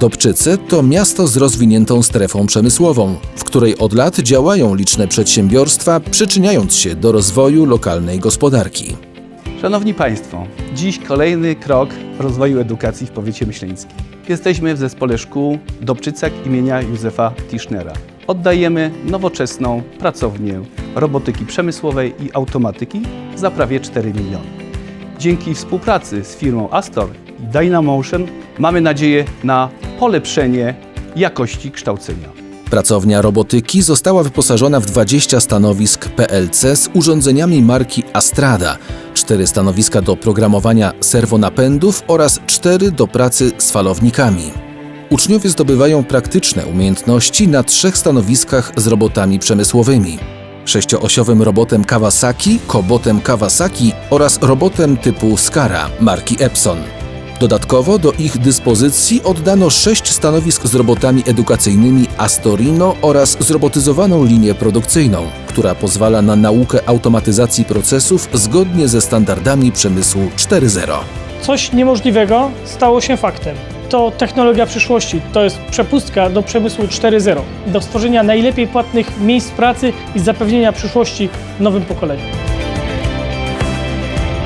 Dobczyce to miasto z rozwiniętą strefą przemysłową, w której od lat działają liczne przedsiębiorstwa, przyczyniając się do rozwoju lokalnej gospodarki. Szanowni Państwo, dziś kolejny krok rozwoju edukacji w powiecie myśleńskim. Jesteśmy w zespole szkół Dobczycak imienia Józefa Tischnera. Oddajemy nowoczesną pracownię robotyki przemysłowej i automatyki za prawie 4 miliony. Dzięki współpracy z firmą Astor i Dynamotion mamy nadzieję na polepszenie jakości kształcenia. Pracownia robotyki została wyposażona w 20 stanowisk PLC z urządzeniami marki Astrada, 4 stanowiska do programowania serwonapędów oraz 4 do pracy z falownikami. Uczniowie zdobywają praktyczne umiejętności na trzech stanowiskach z robotami przemysłowymi. Sześcioosiowym robotem Kawasaki, kobotem Kawasaki oraz robotem typu Skara marki Epson. Dodatkowo do ich dyspozycji oddano sześć stanowisk z robotami edukacyjnymi Astorino oraz zrobotyzowaną linię produkcyjną, która pozwala na naukę automatyzacji procesów zgodnie ze standardami przemysłu 4.0. Coś niemożliwego stało się faktem. To technologia przyszłości, to jest przepustka do przemysłu 4.0, do stworzenia najlepiej płatnych miejsc pracy i zapewnienia przyszłości nowym pokoleniom.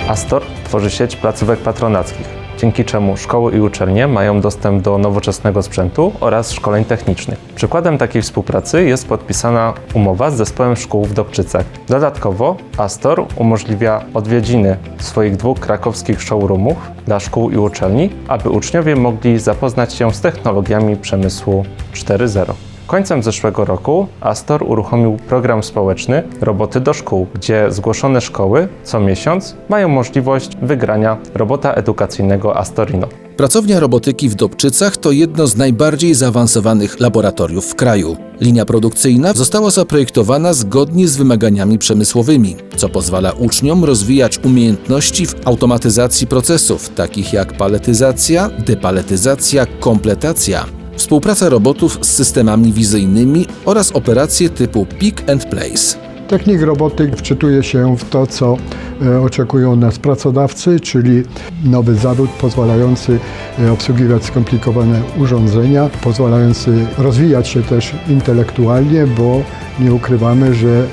Astor tworzy sieć placówek patronackich, dzięki czemu szkoły i uczelnie mają dostęp do nowoczesnego sprzętu oraz szkoleń technicznych. Przykładem takiej współpracy jest podpisana umowa z zespołem szkół w Dobczycach. Dodatkowo Astor umożliwia odwiedziny swoich dwóch krakowskich showroomów dla szkół i uczelni, aby uczniowie mogli zapoznać się z technologiami przemysłu 4.0. Końcem zeszłego roku Astor uruchomił program społeczny Roboty do szkół, gdzie zgłoszone szkoły co miesiąc mają możliwość wygrania robota edukacyjnego Astorino. Pracownia robotyki w Dobczycach to jedno z najbardziej zaawansowanych laboratoriów w kraju. Linia produkcyjna została zaprojektowana zgodnie z wymaganiami przemysłowymi, co pozwala uczniom rozwijać umiejętności w automatyzacji procesów, takich jak paletyzacja, depaletyzacja, kompletacja, współpraca robotów z systemami wizyjnymi oraz operacje typu pick and place. Technik robotyk wczytuje się w to, co e, oczekują nas pracodawcy, czyli nowy zawód pozwalający e, obsługiwać skomplikowane urządzenia, pozwalający rozwijać się też intelektualnie, bo nie ukrywamy, że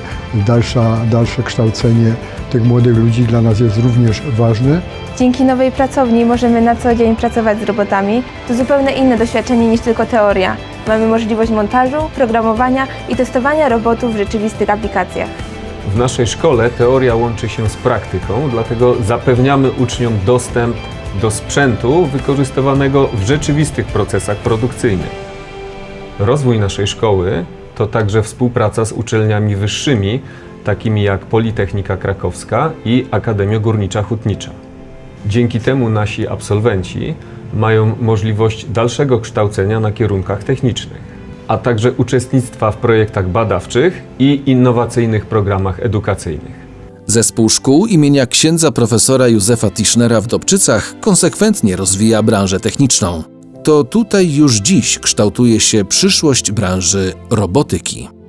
dalsza, dalsze kształcenie tych młodych ludzi dla nas jest również ważne. Dzięki nowej pracowni możemy na co dzień pracować z robotami. To zupełnie inne doświadczenie niż tylko teoria. Mamy możliwość montażu, programowania i testowania robotów w rzeczywistych aplikacjach. W naszej szkole teoria łączy się z praktyką, dlatego zapewniamy uczniom dostęp do sprzętu wykorzystywanego w rzeczywistych procesach produkcyjnych. Rozwój naszej szkoły to także współpraca z uczelniami wyższymi, takimi jak Politechnika Krakowska i Akademia Górnicza Hutnicza. Dzięki temu nasi absolwenci mają możliwość dalszego kształcenia na kierunkach technicznych, a także uczestnictwa w projektach badawczych i innowacyjnych programach edukacyjnych. Zespół szkół imienia księdza profesora Józefa Tischnera w Dobczycach konsekwentnie rozwija branżę techniczną. To tutaj już dziś kształtuje się przyszłość branży robotyki.